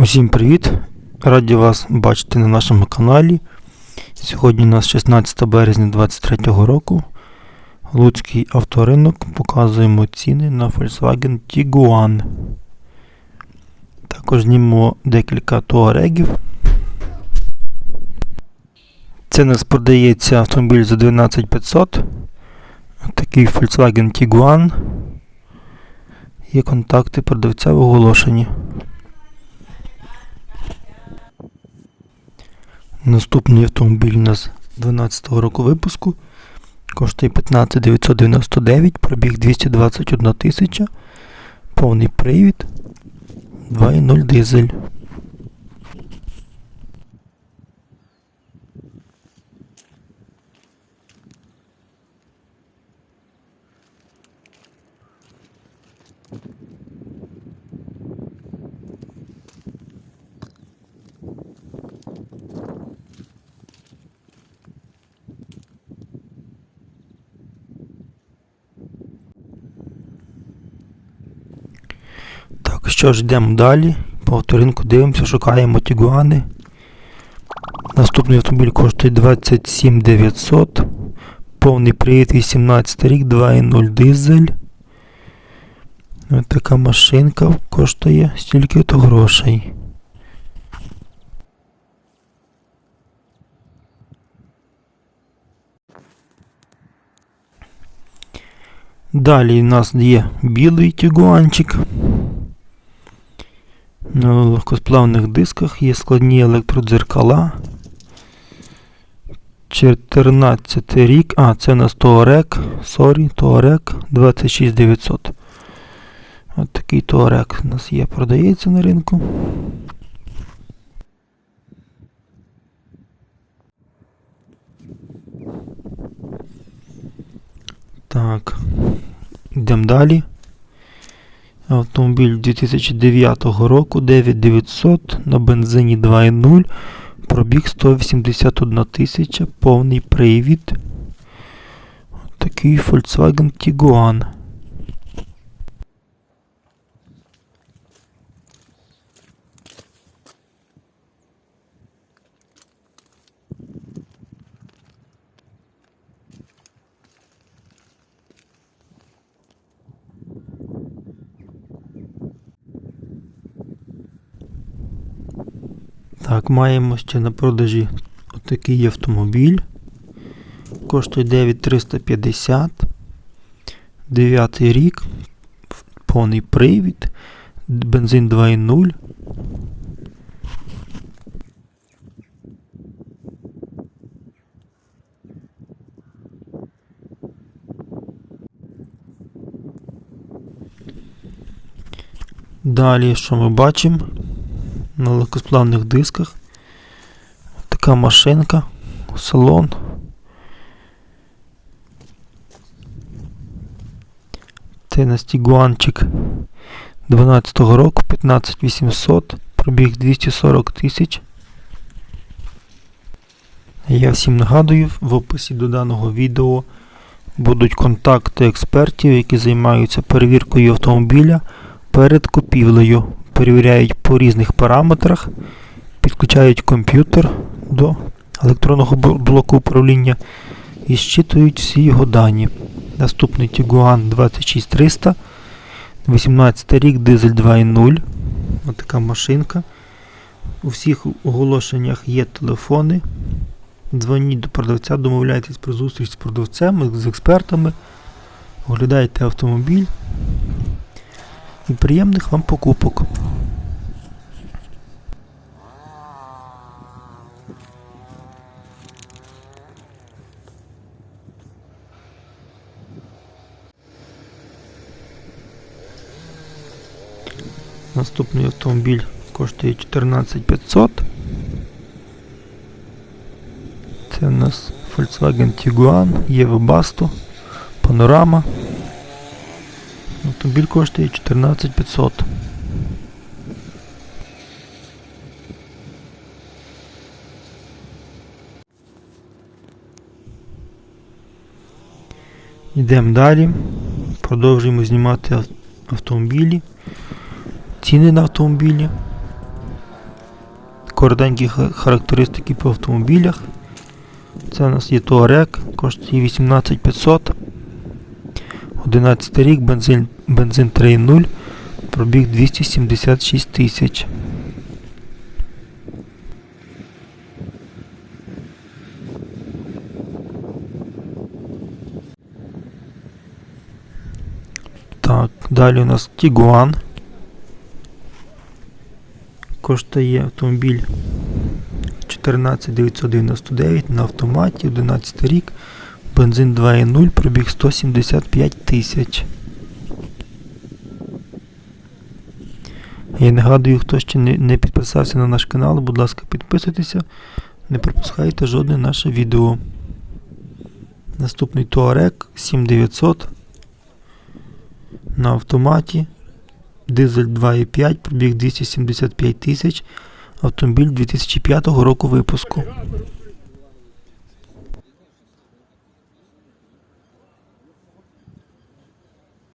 Усім привіт! Раді вас бачити на нашому каналі. Сьогодні у нас 16 березня 2023 року. Луцький авторинок. Показуємо ціни на Volkswagen Tiguan. Також знімемо декілька туарегів. Це нас продається автомобіль за 12500. Такий Volkswagen Tiguan. Є контакти продавця в оголошенні. Наступний автомобіль у нас 12-го року випуску. Коштує 15 999, пробіг 221 тисяча, повний привід, 2.0 дизель. Так, що ж, йдемо далі. По авторинку дивимося, шукаємо тігуани. Наступний автомобіль коштує 27 900. Повний привід 18 рік, 2.0 дизель. Ось така машинка коштує стільки то грошей. Далі у нас є білий тігуанчик. На легкосплавних дисках є складні електродзеркала. 14 рік. А, це на Touareg. Сорі, Touareg 26900. От такий Touareg у нас є, продається на ринку. Так. Йдемо далі. Автомобіль 2009 року 9900 на бензині 2.0, пробіг 181 тисяча, повний привід. Такий Volkswagen Tiguan. Так, маємо ще на продажі отакий автомобіль. Коштує 9350. 9 рік. Повний привід. Бензин 2.0. Далі, що ми бачимо? На легкосплавних дисках. Така машинка, салон. Це на стігуанчик 12-го року, 15800, пробіг 240 тисяч. Я всім нагадую, в описі до даного відео будуть контакти експертів, які займаються перевіркою автомобіля перед купівлею перевіряють по різних параметрах, підключають комп'ютер до електронного блоку управління і щитують всі його дані. Наступний Tiguan 26300, 18 рік, дизель 2.0. Ось така машинка. У всіх оголошеннях є телефони. Дзвоніть до продавця, домовляйтесь про зустріч з продавцем, з експертами. Оглядайте автомобіль і приємних вам покупок. Наступний автомобіль коштує 14500. Це у нас Volkswagen Tiguan, є Webasto, панорама. Автомобіль коштує 14500. Йдемо далі. Продовжуємо знімати автомобілі. Ціни на автомобілі. коротенькі характеристики по автомобілях. Це у нас є Touareg, коштує 18500. 11 рік, бензин, бензин 3.0, пробіг 276 тисяч. Так, далі у нас Tiguan. Коштує автомобіль 14999 на автоматі, 11 рік, бензин 2.0, пробіг 175 тисяч. Я нагадую, хто ще не, не підписався на наш канал, будь ласка, підписуйтеся, не пропускайте жодне наше відео. Наступний Touareg 7900 на автоматі. Дизель 2.5, пробіг 275 тисяч. Автомобіль 2005 року випуску.